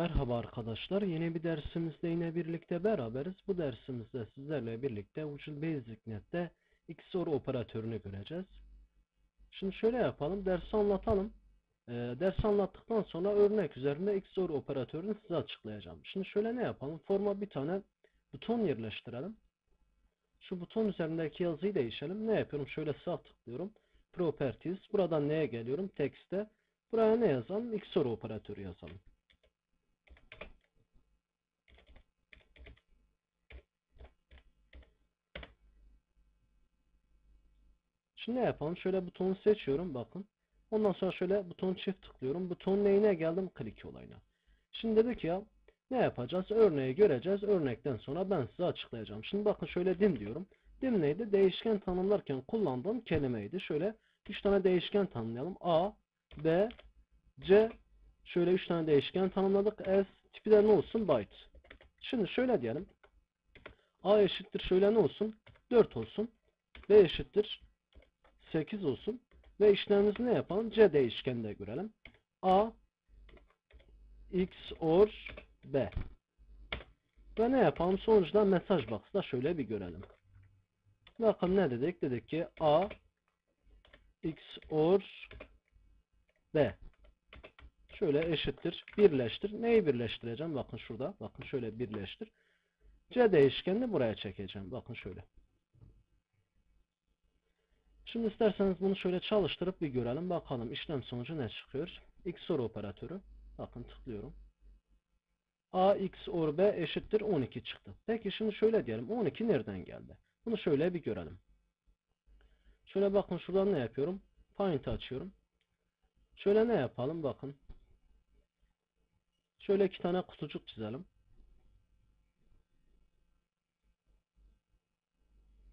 arkadaşlar. Yeni bir dersimizde yine birlikte beraberiz. Bu dersimizde sizlerle birlikte Visual Basic Net'te XOR operatörünü göreceğiz. Şimdi şöyle yapalım. Dersi anlatalım. Ee, dersi anlattıktan sonra örnek üzerinde XOR operatörünü size açıklayacağım. Şimdi şöyle ne yapalım? Forma bir tane buton yerleştirelim. Şu buton üzerindeki yazıyı değişelim. Ne yapıyorum? Şöyle sağ tıklıyorum. Properties. Buradan neye geliyorum? Text'e. Buraya ne yazalım? XOR operatörü yazalım. Şimdi ne yapalım? Şöyle butonu seçiyorum. Bakın. Ondan sonra şöyle butonu çift tıklıyorum. Butonun neyine geldim? Click olayına. Şimdi dedik ya ne yapacağız? Örneği göreceğiz. Örnekten sonra ben size açıklayacağım. Şimdi bakın şöyle dim diyorum. Dim neydi? Değişken tanımlarken kullandığım kelimeydi. Şöyle 3 tane değişken tanımlayalım. A, B, C. Şöyle 3 tane değişken tanımladık. S tipi de ne olsun? Byte. Şimdi şöyle diyelim. A eşittir şöyle ne olsun? 4 olsun. B eşittir 8 olsun. Ve işlemimizi ne yapalım? C değişkeninde görelim. A X or B. Ve ne yapalım? Sonuçta mesaj box'ta şöyle bir görelim. Bakın ne dedik? Dedik ki A X or B. Şöyle eşittir. Birleştir. Neyi birleştireceğim? Bakın şurada. Bakın şöyle birleştir. C değişkenini buraya çekeceğim. Bakın şöyle. Şimdi isterseniz bunu şöyle çalıştırıp bir görelim. Bakalım işlem sonucu ne çıkıyor. XOR operatörü. Bakın tıklıyorum. A x or B eşittir 12 çıktı. Peki şimdi şöyle diyelim. 12 nereden geldi? Bunu şöyle bir görelim. Şöyle bakın şuradan ne yapıyorum? Paint açıyorum. Şöyle ne yapalım? Bakın. Şöyle iki tane kutucuk çizelim.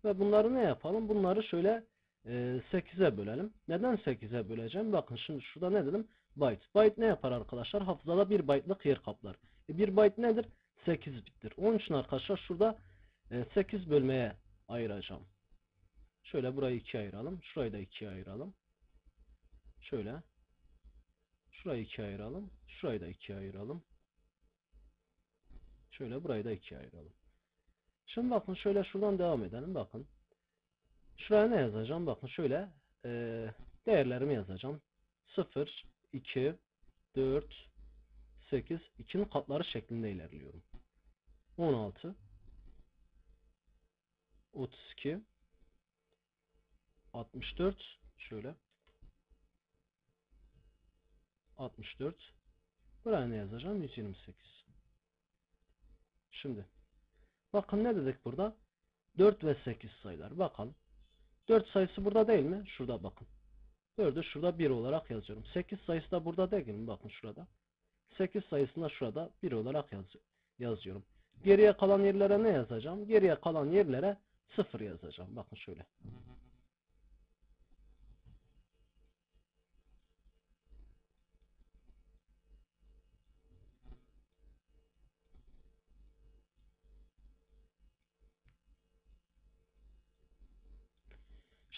Ve bunları ne yapalım? Bunları şöyle 8'e bölelim. Neden 8'e böleceğim? Bakın şimdi şurada ne dedim? Byte. Byte ne yapar arkadaşlar? Hafızada 1 byte'lık yer kaplar. E 1 byte nedir? 8 bittir. Onun için arkadaşlar şurada 8 bölmeye ayıracağım. Şöyle burayı 2'ye ayıralım. Şurayı da 2'ye ayıralım. Şöyle. Şurayı 2'ye ayıralım. Şurayı da 2'ye ayıralım. Şöyle burayı da 2'ye ayıralım. Şimdi bakın şöyle şuradan devam edelim. Bakın. Şuraya ne yazacağım? Bakın şöyle e, değerlerimi yazacağım. 0, 2, 4, 8, 2'nin katları şeklinde ilerliyorum. 16, 32, 64, şöyle 64, buraya ne yazacağım? 128. Şimdi bakın ne dedik burada? 4 ve 8 sayılar. Bakalım. 4 sayısı burada değil mi? Şurada bakın. 4'ü şurada 1 olarak yazıyorum. 8 sayısı da burada değil mi? Bakın şurada. 8 sayısını da şurada 1 olarak yaz yazıyorum. Geriye kalan yerlere ne yazacağım? Geriye kalan yerlere 0 yazacağım. Bakın şöyle.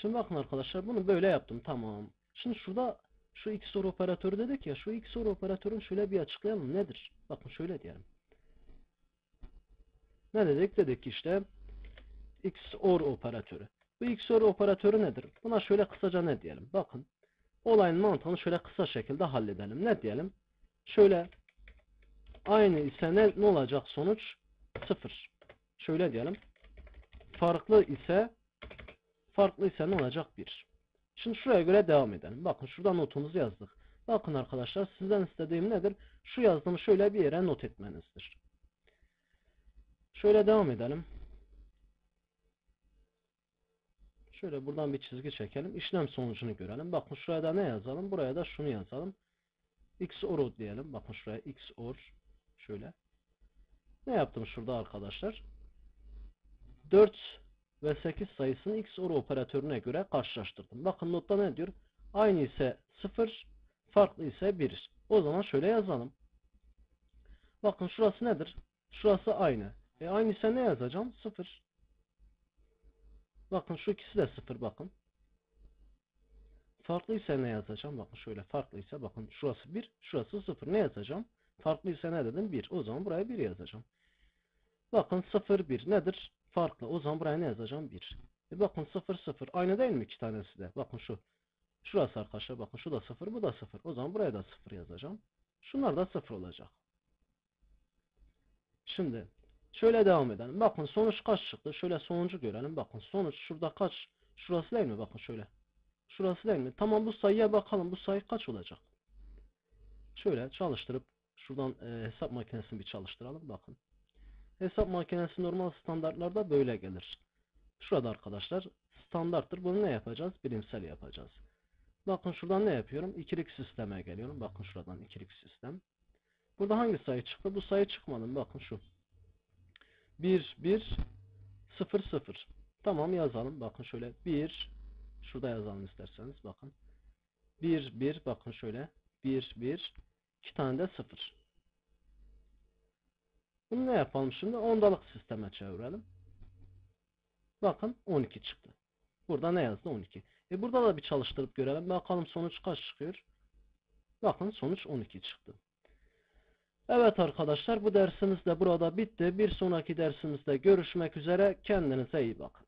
Şimdi bakın arkadaşlar bunu böyle yaptım. Tamam. Şimdi şurada şu XOR operatörü dedik ya. Şu XOR operatörün şöyle bir açıklayalım. Nedir? Bakın şöyle diyelim. Ne dedik? Dedik ki işte XOR operatörü. Bu XOR operatörü nedir? Buna şöyle kısaca ne diyelim? Bakın. Olayın mantığını şöyle kısa şekilde halledelim. Ne diyelim? Şöyle aynı ise ne, ne olacak sonuç? Sıfır. Şöyle diyelim. Farklı ise farklı ise ne olacak? 1. Şimdi şuraya göre devam edelim. Bakın şurada notumuzu yazdık. Bakın arkadaşlar sizden istediğim nedir? Şu yazdığımı şöyle bir yere not etmenizdir. Şöyle devam edelim. Şöyle buradan bir çizgi çekelim. İşlem sonucunu görelim. Bakın şuraya da ne yazalım? Buraya da şunu yazalım. XOR diyelim. Bakın şuraya XOR. Şöyle. Ne yaptım şurada arkadaşlar? 4 ve 8 sayısını XOR operatörüne göre karşılaştırdım. Bakın notta ne diyor? Aynı ise 0, farklı ise 1. O zaman şöyle yazalım. Bakın şurası nedir? Şurası aynı. E aynı ise ne yazacağım? 0. Bakın şu ikisi de 0 bakın. Farklı ise ne yazacağım? Bakın şöyle farklı ise bakın şurası 1, şurası 0. Ne yazacağım? Farklıysa ne dedim? 1. O zaman buraya 1 yazacağım. Bakın 0 1 nedir? Farklı. O zaman buraya ne yazacağım? 1. E bakın 0 0 aynı değil mi iki tanesi de? Bakın şu. Şurası arkadaşlar bakın şu da 0 bu da 0. O zaman buraya da 0 yazacağım. Şunlar da 0 olacak. Şimdi şöyle devam edelim. Bakın sonuç kaç çıktı? Şöyle sonucu görelim. Bakın sonuç şurada kaç? Şurası değil mi? Bakın şöyle. Şurası değil mi? Tamam bu sayıya bakalım. Bu sayı kaç olacak? Şöyle çalıştırıp şuradan e, hesap makinesini bir çalıştıralım. Bakın. Hesap makinesi normal standartlarda böyle gelir. Şurada arkadaşlar standarttır. Bunu ne yapacağız? Bilimsel yapacağız. Bakın şuradan ne yapıyorum? İkilik sisteme geliyorum. Bakın şuradan ikilik sistem. Burada hangi sayı çıktı? Bu sayı çıkmadı. Bakın şu. 1 1 0 0. Tamam yazalım. Bakın şöyle 1 şurada yazalım isterseniz. Bakın. 1 1 bakın şöyle. 1 1 2 tane de 0. Bunu ne yapalım şimdi? Ondalık sisteme çevirelim. Bakın 12 çıktı. Burada ne yazdı? 12. E burada da bir çalıştırıp görelim. Bakalım sonuç kaç çıkıyor? Bakın sonuç 12 çıktı. Evet arkadaşlar bu dersimiz de burada bitti. Bir sonraki dersimizde görüşmek üzere. Kendinize iyi bakın.